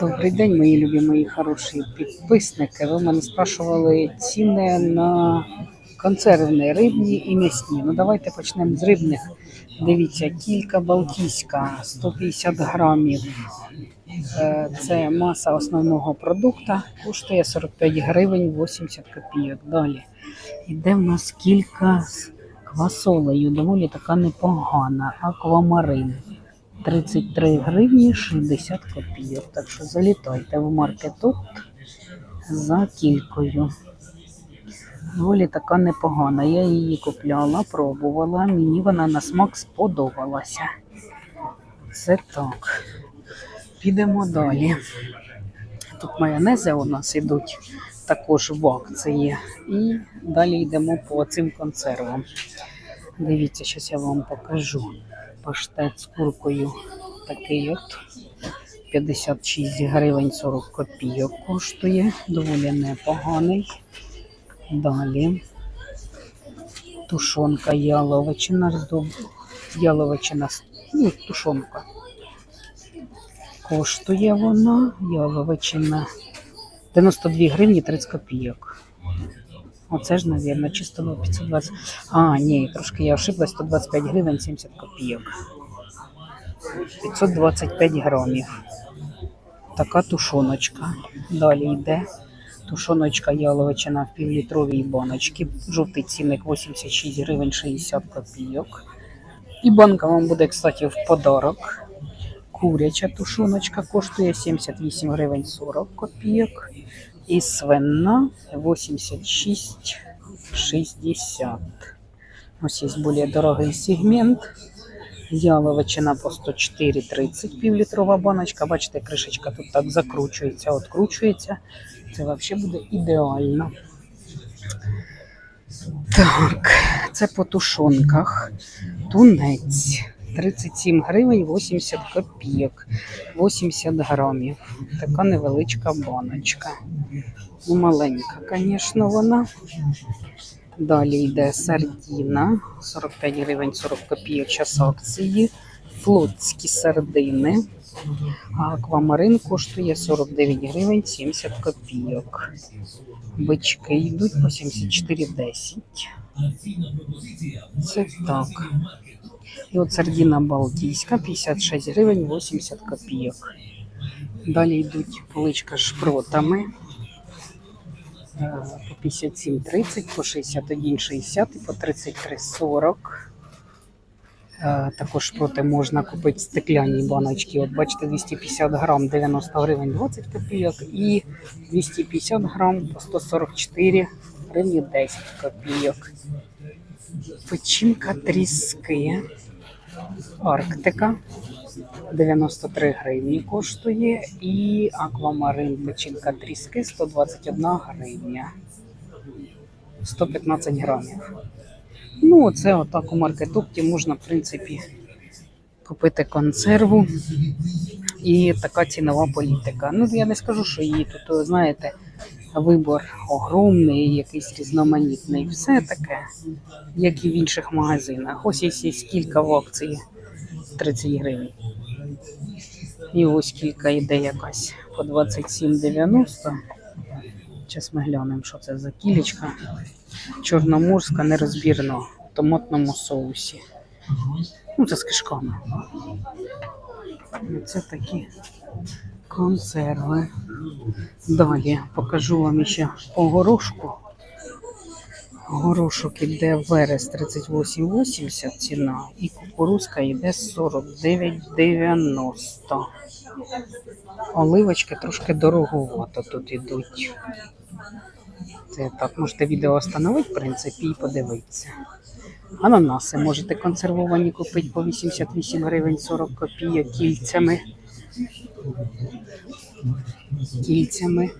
Добрий день, мої любі, мої хороші підписники. Ви мене спрашували ціни на консервні, рибні і м'ясні. Ну давайте почнемо з рибних. Дивіться, кілька балтійська, 150 грамів. Е, Це маса основного продукту, коштує 45 гривень 80 копійок. Далі йде в нас кілька з квасолею, доволі така непогана. Аквамарин. 33 гривні 60 копійок. Так що залітайте в маркеток за кількою. Доволі така непогана. Я її купляла, пробувала. Мені вона на смак сподобалася. Це так. Підемо далі. Тут майонези у нас ідуть також в акції. І далі йдемо по цим консервам. Дивіться, зараз я вам покажу. Паштет з куркою такий от 56 гривень 40 копійок коштує. Доволі непоганий. Далі тушонка яловичина, яловичина, ну, тушонка. Коштує вона, яловичина 92 гривні 30 копійок. Оце ж, мабуть, чисто було 520. А, ні, трошки я ошиблась, 125 гривень 70 копійок. 525 грамів. Така тушоночка. Далі йде тушоночка яловичина в півлітровій баночці. Жовтий цінник 86 гривень 60 копійок. І банка вам буде, кстати, в подарок. Куряча тушоночка коштує 78 гривень 40 копійок. І свина 86,60. Ось є більш дорогий сегмент. Яловичина по 104,30 півлітрова баночка. Бачите, кришечка тут так закручується, откручується. Це взагалі буде ідеально. Так, це по тушонках. Тунець. 37 гривень 80 копійок. 80 грамів. Така невеличка баночка. Ну, маленька, звісно, вона. Далі йде сардіна, 45 гривень 40 копійок час акції. Флотські сардини. А аквамарин коштує 49 гривень 70 копійок. Бички йдуть по 74,10. Це так. І от сардіна Балтійська 56 гривень 80 копійок. Далі йдуть поличка з шпротами е, по 57,30, по 61,60 і по 33,40. Е, Також шпроти можна купити стекляні баночки. От бачите, 250 грам 90 гривень 20 копійок і 250 грам по 144 гривні 10 копійок. Печінка тріски. Арктика 93 гривні коштує. І аквамарин печінка тріски 121 гривня. 115 грамів. Ну, це отак у маркетопті можна, в принципі, купити консерву. І така цінова політика. Ну, я не скажу, що її тут, знаєте, вибор огромний, якийсь різноманітний. Все таке, як і в інших магазинах. Ось є кілька в акції 30 гривень. І ось кілька йде якась по 27,90. Зараз ми глянемо, що це за кілечка. Чорноморська нерозбірна в томатному соусі. Ну, це з кишками. Це такі консерви. Далі покажу вам ще по горошку. Горошок іде верес 38,80 ціна і кукурузка йде 49,90. Оливочки трошки дороговато тут ідуть. Це так, можете відео остановити, в принципі, і подивитися. Ананаси можете консервовані купити по 88 гривень 40 копійок кільцями. Кільцями.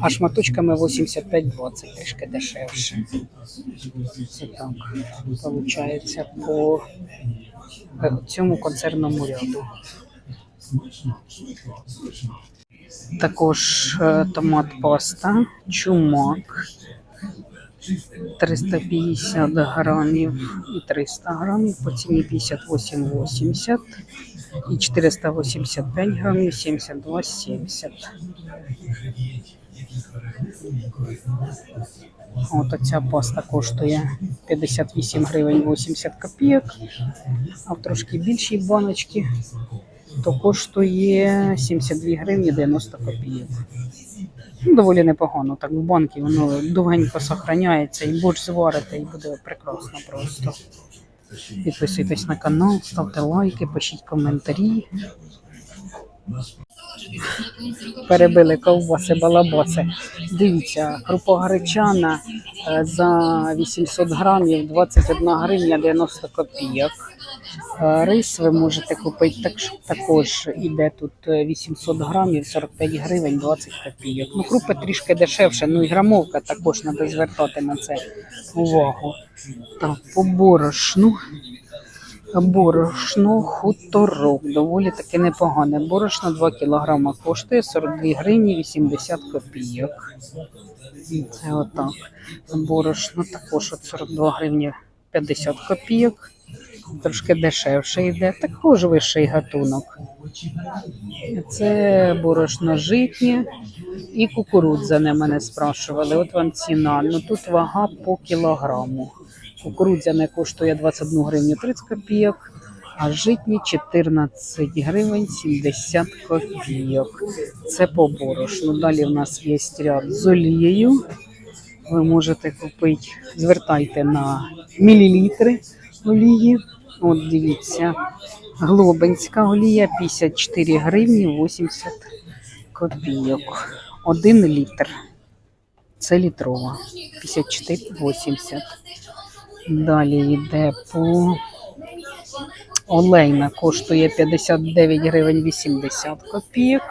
А шматочками 85-20, трішки дешевше. Це так. Виходить по е, цьому концерному ряду. Також е, томат паста, чумак 350 грамів і 300 грамів по ціні 58,80. І 485 грамів, 72,70. От оця паста коштує 58 гривень 80 копійок, а в трошки більшій баночці то коштує 72 гривні 90 копійок. Ну, доволі непогано. Так в банки воно довгенько сохраняється і борщ зварите, і буде прекрасно просто. Підписуйтесь на канал, ставте лайки, пишіть коментарі. Перебили ковбаси, балабаси. Дивіться, крупа гречана е, за 800 грамів 21 гривня 90 копійок. Е, Рис ви можете купити так, також іде тут е, 800 грамів 45 гривень 20 копійок. Ну, крупи трішки дешевше, ну і грамовка також треба звертати на це увагу. Так, по борошну. Борошно хуторок. Доволі таки непогане. Борошно 2 кг коштує 42 гривні 80 копійок. Це отак. Борошно також от 42 гривні 50 копійок. Трошки дешевше йде, також вищий гатунок. Це борошно житнє і кукурудзяне мене спрашували. От вам ціна. Ну тут вага по кілограму. Кукурудзяне коштує 21 гривню 30 копійок, а житні 14 гривень 70 копійок. Це по борошну. Далі в нас є ряд з олією. Ви можете купити, звертайте на мілілітри олії. От дивіться, глобинська олія 54 гривні 80 копійок. Один літр. Це літрова. 54,80. Далі йде по олейна коштує 59 гривень 80 копійок.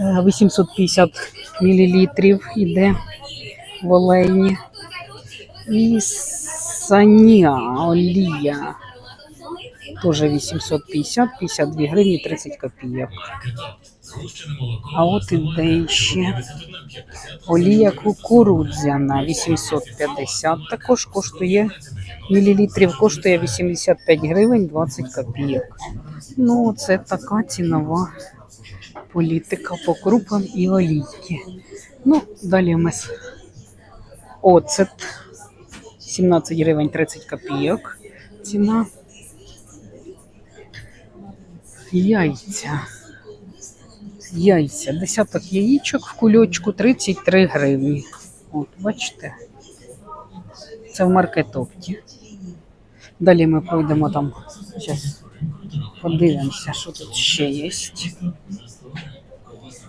Е, 850 мілілітрів іде в олейні. І саня олія. Теж 850, 52 гривні 30 копійок. А от іде ще олія кукурудзяна 850. Також коштує мілілітрів, коштує 85 гривень 20 копійок. Ну, це така цінова політика по крупам і олійки. Ну, далі ми оцет 17 гривень 30 копійок. Ціна. Яйця. Яйця. Десяток яєчок в кульочку 33 гривні. От, бачите? Це в маркетопті. Далі ми пройдемо там. Зараз подивимося, що тут ще є.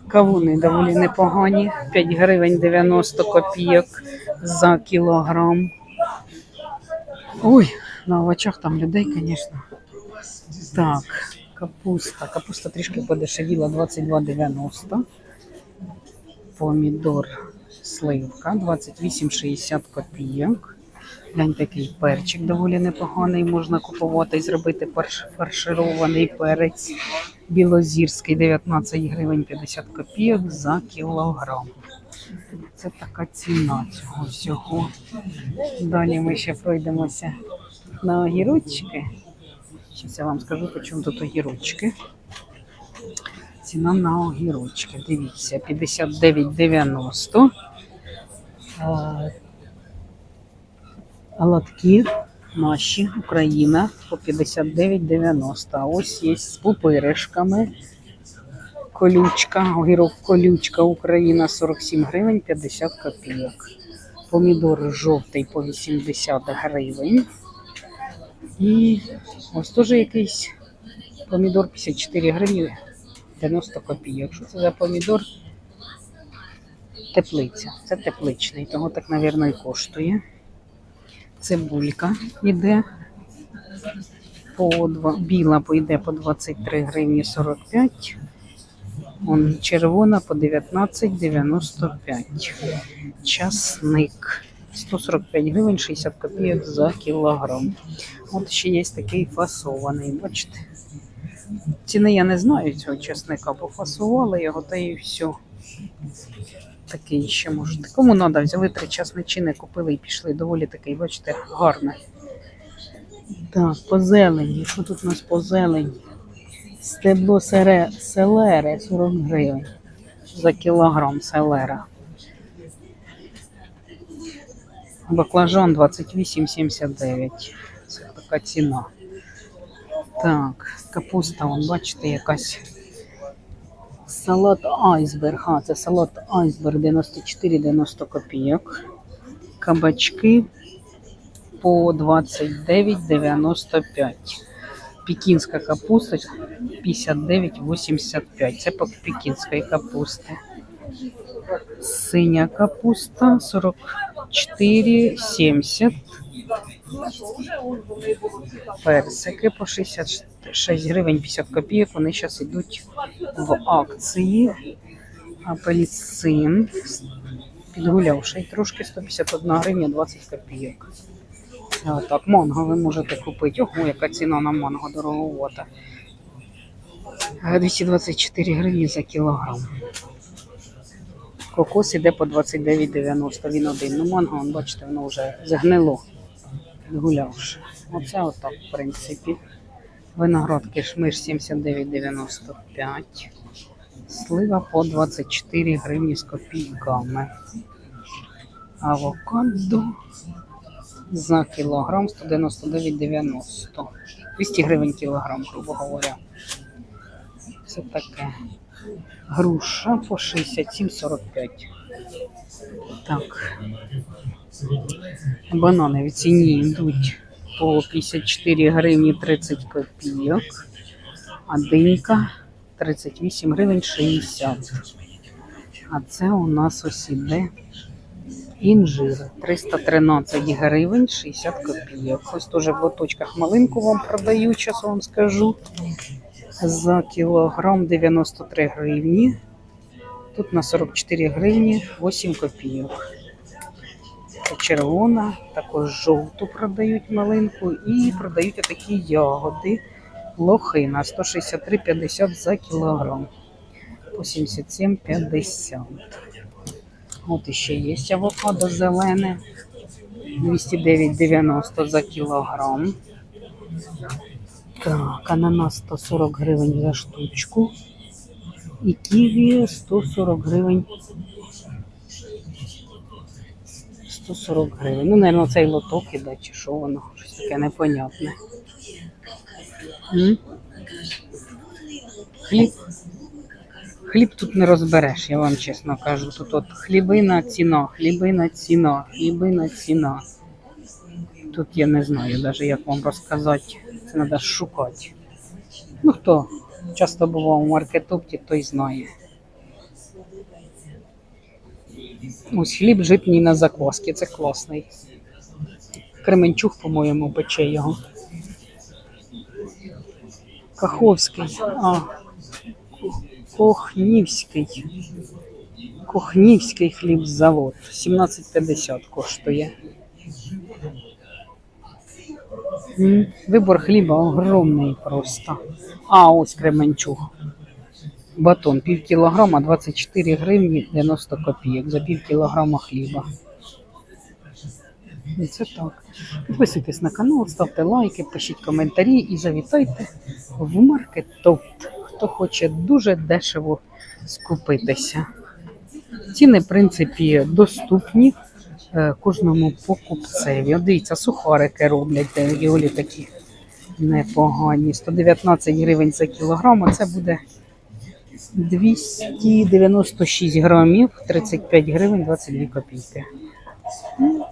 Кавуни доволі непогані. 5 гривень 90 копійок за кілограм. Ой, на овочах там людей, звісно. Так, капуста. Капуста трішки подешевіла 22,90. Помідор сливка 28,60 копійок. Глянь, такий перчик доволі непоганий. Можна купувати і зробити фарширований перець білозірський 19 гривень 50 копійок за кілограм. Це така ціна цього всього. Далі ми ще пройдемося на огірочки. Зараз я вам скажу, по чому тут огірочки. Ціна на огірочки. Дивіться, 59,90. А, Латки наші, Україна, по 59,90. А ось є з пупиришками. Колючка, огірок колючка Україна 47 гривень 50 копійок. Помідор жовтий по 80 гривень. І ось теж якийсь помідор 54 гривні 90 копійок. Що це за помідор? Теплиця. Це тепличний, того так, мабуть, і коштує. Цибулька йде по два, біла пойде по 23 гривні 45. Он червона по 19,95. Часник 145 гривень 60 копійок за кілограм. От ще є такий фасований, бачите. Ціни я не знаю цього чесника, пофасували його та і все. Такий ще можете. Кому треба, взяли три часничини, купили і пішли. Доволі такий, бачите, гарний. Так, по зелені. Що тут у нас по зелені? Стебло сере, селери 40 гривень за кілограм селера. Баклажан 28,79. Це така ціна. Так, капуста, вон, бачите, якась. Салат айсберг. А, це салат айсберг 94,90 копійок. Кабачки по 29,95. Пекінська капуста 59,85. Це по пекінської капусти. Синя капуста 44,70. Персики по 66 гривень 50 копійок. Вони зараз йдуть в акції. Апельсин підгулявший трошки 151 гривня 20 копійок. А, Так, манго ви можете купити. Ого, яка ціна на манго дороговата. Е, 224 гривні за кілограм. Кокос іде по 29,90. Він один. Ну, манго, бачите, воно вже загнило, підгулявши. Оце отак, в принципі. Виноград кишмиш 79,95. Слива по 24 гривні з копійками. Авокадо за кілограм 199,90. 200 гривень кілограм, грубо говоря. Це таке. Груша по 67,45. Так. Банани в ціні йдуть по 54 гривні 30 копійок. А динька 38 гривень 60. А це у нас ось іде інжир 313 гривень 60 копійок. Ось теж в лоточках малинку вам продаю, зараз вам скажу. За кілограм 93 гривні. Тут на 44 гривні 8 копійок. Червона, також жовту продають малинку і продають такі ягоди. Лохина 163,50 за кілограм. По 77,50. От іще є авокадо зелене. 209,90 за кілограм. Так, ананас 140 гривень за штучку. І ківі 140 гривень. 140 гривень. Ну, мабуть, цей лоток іде, чи що воно, щось таке непонятне. Хліб. Хліб тут не розбереш, я вам чесно кажу. Тут от хлібина ціна, хлібина ціна, хлібина ціна. Тут я не знаю навіть, як вам розказати. Це треба шукати. Ну хто часто бував у маркетопті, той знає. Ось хліб житній на закваски, це класний. Кременчук, по-моєму, пече його. Каховський. А, Кохнівський. Кохнівський хлібзавод. 17,50 коштує. Вибор хліба огромний просто. А, ось Кременчуг. Батон пів кілограма 24 гривні 90 копійок за пів кілограма хліба. І це так. Підписуйтесь на канал, ставте лайки, пишіть коментарі і завітайте в маркет Топт, хто хоче дуже дешево скупитися. Ціни, в принципі, доступні е, кожному покупцеві. Дивіться, сухарики роблять, равіолі такі непогані. 119 гривень за кілограм, а це буде 296 грамів, 35 гривень 22 копійки. Ну,